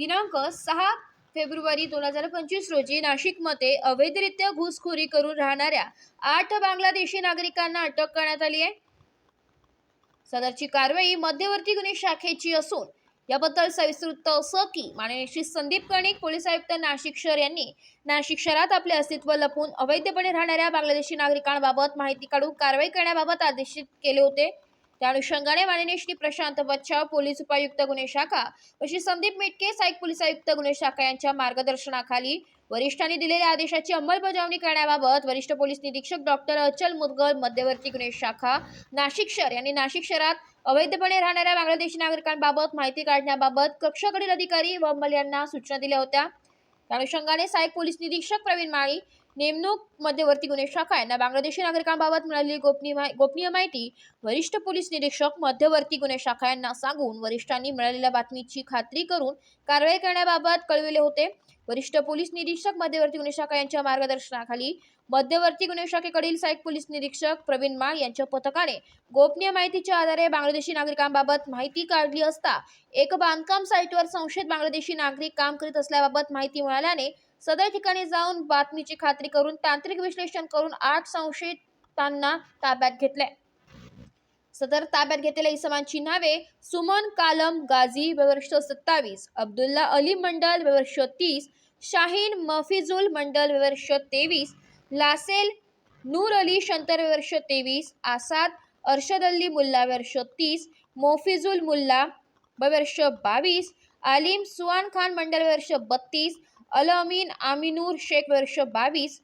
दिनांक सहा फेब्रुवारी दोन हजार पंचवीस रोजी नाशिकमध्ये अवैधरित्या घुसखोरी करून राहणाऱ्या आठ बांगलादेशी नागरिकांना अटक करण्यात आली आहे. सदरची कारवाई मध्यवर्ती गुन्हे शाखेची असून याबद्दल सविस्तर वृत्त असं की माननीय श्री संदीप कर्णिक पोलीस आयुक्त नाशिक शहर यांनी नाशिक शहरात आपले अस्तित्व लपवून अवैधपणे राहणाऱ्या बांगलादेशी नागरिकांबाबत माहिती काढून कारवाई करण्याबाबत आदेशित केले होते. त्या अनुषंगाने माननीय श्री प्रशांत बच्छाव पोलीस उपायुक्त गुन्हे शाखा व श्री संदीप मिटके सहाय्यक पोलीस आयुक्त गुन्हे शाखा यांच्या मार्गदर्शनाखाली वरिष्ठांनी दिलेल्या आदेशाची अंमलबजावणी करण्याबाबत वरिष्ठ पोलीस निरीक्षक डॉक्टर अचल मुदगल मध्यवर्ती गुन्हे शाखा नाशिक शहर यांनी नाशिक शहरात अवैधपणे राहणाऱ्या बांगलादेशी नागरिकांबाबत माहिती काढण्याबाबत कक्षाकडील अधिकारी व अंमल यांना सूचना दिल्या होत्या. त्या अनुषंगाने सहाय्यक पोलीस निरीक्षक प्रवीण माळी नेमणूक मध्यवर्ती गुन्हे शाखा यांना बांगलादेशी नागरिकांबाबत मिळालेली गोपनीय गोपनीय माहिती वरिष्ठ पोलीस निरीक्षक मध्यवर्ती गुन्हे शाखा यांना सांगून वरिष्ठांनी मिळालेल्या बातमीची खात्री करून कारवाई करण्याबाबत कळविले होते. वरिष्ठ पोलीस निरीक्षक मध्यवर्ती गुन्हे शाखा यांच्या मार्गदर्शनाखाली मध्यवर्ती गुन्हे शाखेकडील सहाय्यक पोलीस निरीक्षक प्रवीण माळ यांच्या पथकाने गोपनीय माहितीच्या आधारे बांगलादेशी नागरिकांबाबत माहिती काढली असता एक बांधकाम साईटवर संशयित बांगलादेशी नागरिक काम करीत असल्याबाबत माहिती मिळाल्याने सदर ठिकाणी जाऊन बातमीची खात्री करून तांत्रिक विश्लेषण करून आठ संशयितांना ताब्यात घेतले सदर ताब्यात घेतलेल्या इसमांची नावे सुमन कालम गाझी वर्ष सत्तावीस अब्दुल्ला अली मंडल वर्ष तीस शाहीन मफिजुल मंडल वर्ष तेवीस लासेल नूर अली शंतर वर्ष तेवीस आसाद अर्शद अली मुल्ला वर्ष तीस मोफिजुल मुल्ला वर्ष बावीस आलिम सुवान खान मंडल वर्ष बत्तीस अल अमीन आमिनूर शेख वर्ष बावीस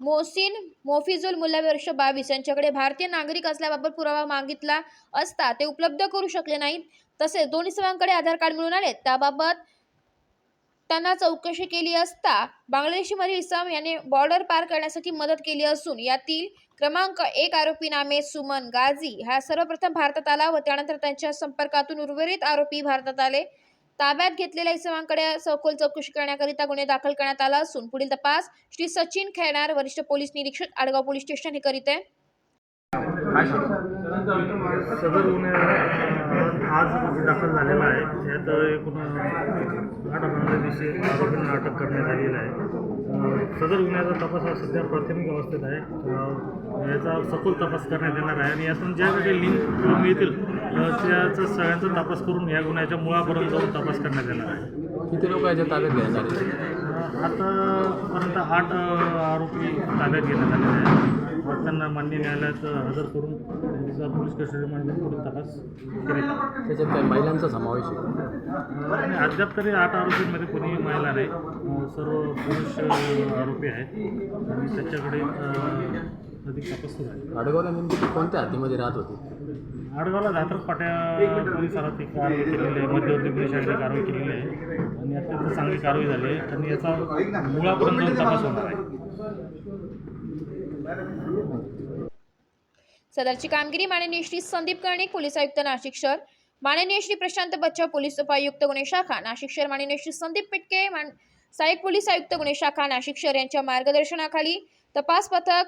मोहसिन मोफिजुल मुल्ला वर्ष बावीस यांच्याकडे भारतीय नागरिक असल्याबाबत पुरावा मागितला असता ते उपलब्ध करू शकले नाहीत. तसेच दोन्ही सर्वांकडे आधार कार्ड मिळून आले त्याबाबत त्यांना चौकशी केली असता बांगलादेशीमधील इस्लाम याने बॉर्डर पार करण्यासाठी मदत केली असून यातील क्रमांक एक आरोपी नामे सुमन गाझी हा सर्वप्रथम भारतात आला व त्यानंतर त्यांच्या संपर्कातून उर्वरित आरोपी भारतात आले. ताब्यात घेतलेल्या इसमांकडे सखोल चौकशी करण्याकरिता गुन्हे दाखल करण्यात आला असून पुढील तपास श्री सचिन खेळणार वरिष्ठ पोलीस निरीक्षक आडगाव पोलीस स्टेशन हे करीत आहे. सदर गुन्हे आज दाखल झालेला आहे. यात एकूण आठ दिवशी आरोपींना अटक करण्यात आलेली आहे. सदर गुन्ह्याचा तपास हा सध्या प्राथमिक अवस्थेत आहे. याचा सखोल तपास करण्यात येणार आहे. आणि यातून ज्या काही लिंक मिळतील त्याचा सगळ्यांचा तपास करून या गुन्ह्याच्या मुळापर्यंत जाऊन तपास करण्यात येणार आहे. किती लोक याच्या ताब्यात घेण्यात आले? आतापर्यंत आठ आरोपी ताब्यात घेण्यात आलेले आहेत. त्यांना मान्य न्यायालयात हजर करून त्यांचा पोलीस कस्टडीमध्ये पुढील तपास करीत आहोत. त्याच्यात काही महिलांचा समावेश आहे. आणि अद्याप तरी आठ आरोपींमध्ये कोणीही महिला नाही. सर्व पुरुष आरोपी आहेत. आणि त्याच्याकडे अधिक तपास सुरू आहे. आडगावला नेमकी कोणत्या हद्दीमध्ये राहत होते? आडगावला धात्रक पाट्या परिसरात एक कारवाई केलेली आहे. मध्यवर्ती पोलीस शाखेने कारवाई केलेली आहे. आणि अत्यंत चांगली कारवाई झाली आहे. आणि याचा मुळापर्यंत तपास होणार आहे. सदरची कामगिरी माननीय श्री संदीप कर्णिक पोलीस आयुक्त नाशिक शहर. माननीय श्री प्रशांत बच्चा पोलीस उपायुक्त गुन्हे शाखा नाशिक शहर. माननीय श्री संदीप पिटके मान सहाय्यक पोलीस आयुक्त गुन्हे शाखा नाशिक शहर यांच्या मार्गदर्शनाखाली तपास पथक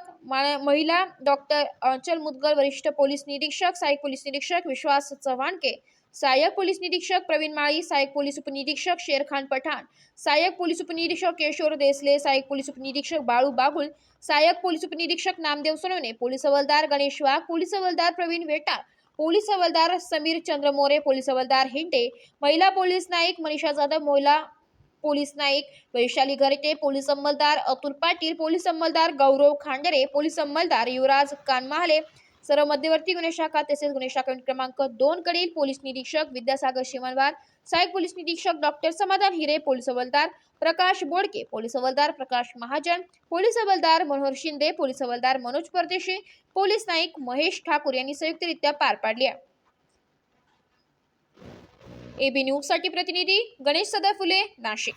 महिला डॉक्टर अंचल मुदगल वरिष्ठ पोलीस निरीक्षक सहाय्यक पोलीस निरीक्षक विश्वास चव्हाणके सहाय्यक पोलीस निरीक्षक प्रवीण माळी सहाय्यक पोलीस उपनिरीक्षक शेरखान पठाण सहाय्यक पोलीस उपनिरीक्षक केशोर देसले सहाय्यक पोलीस उपनिरीक्षक बाळू बागुल सहाय्यक पोलीस उपनिरीक्षक नामदेव सोनवणे पोलीस हवालदार गणेश वाघ पोलीस हवालदार प्रवीण वेटार पोलीस हवालदार समीर चंद्र मोरे पोलीस हवालदार हिंटे महिला पोलीस नाईक मनीषा जाधव महिला पोलीस नाईक वैशाली घरटे पोलीस अंमलदार अतुल पाटील पोलीस अंमलदार गौरव खांडरे पोलीस अंमलदार युवराज कानमाहले सर्व मध्यवर्ती गुन्हे शाखा तसेच गुन्हे शाखा क्रमांक दोन कडील पोलीस निरीक्षक विद्यासागर शिमनवार सहाय्यक पोलीस निरीक्षक डॉक्टर समाधान हिरे पोलीस हवालदार प्रकाश बोडके पोलीस हवालदार प्रकाश महाजन पोलीस हवालदार मनोहर शिंदे पोलीस हवालदार मनोज परदेशी पोलीस नाईक महेश ठाकूर यांनी संयुक्तरित्या पार पाडली आहे. एबी न्यूजसाठी प्रतिनिधी गणेश सदा फुले नाशिक.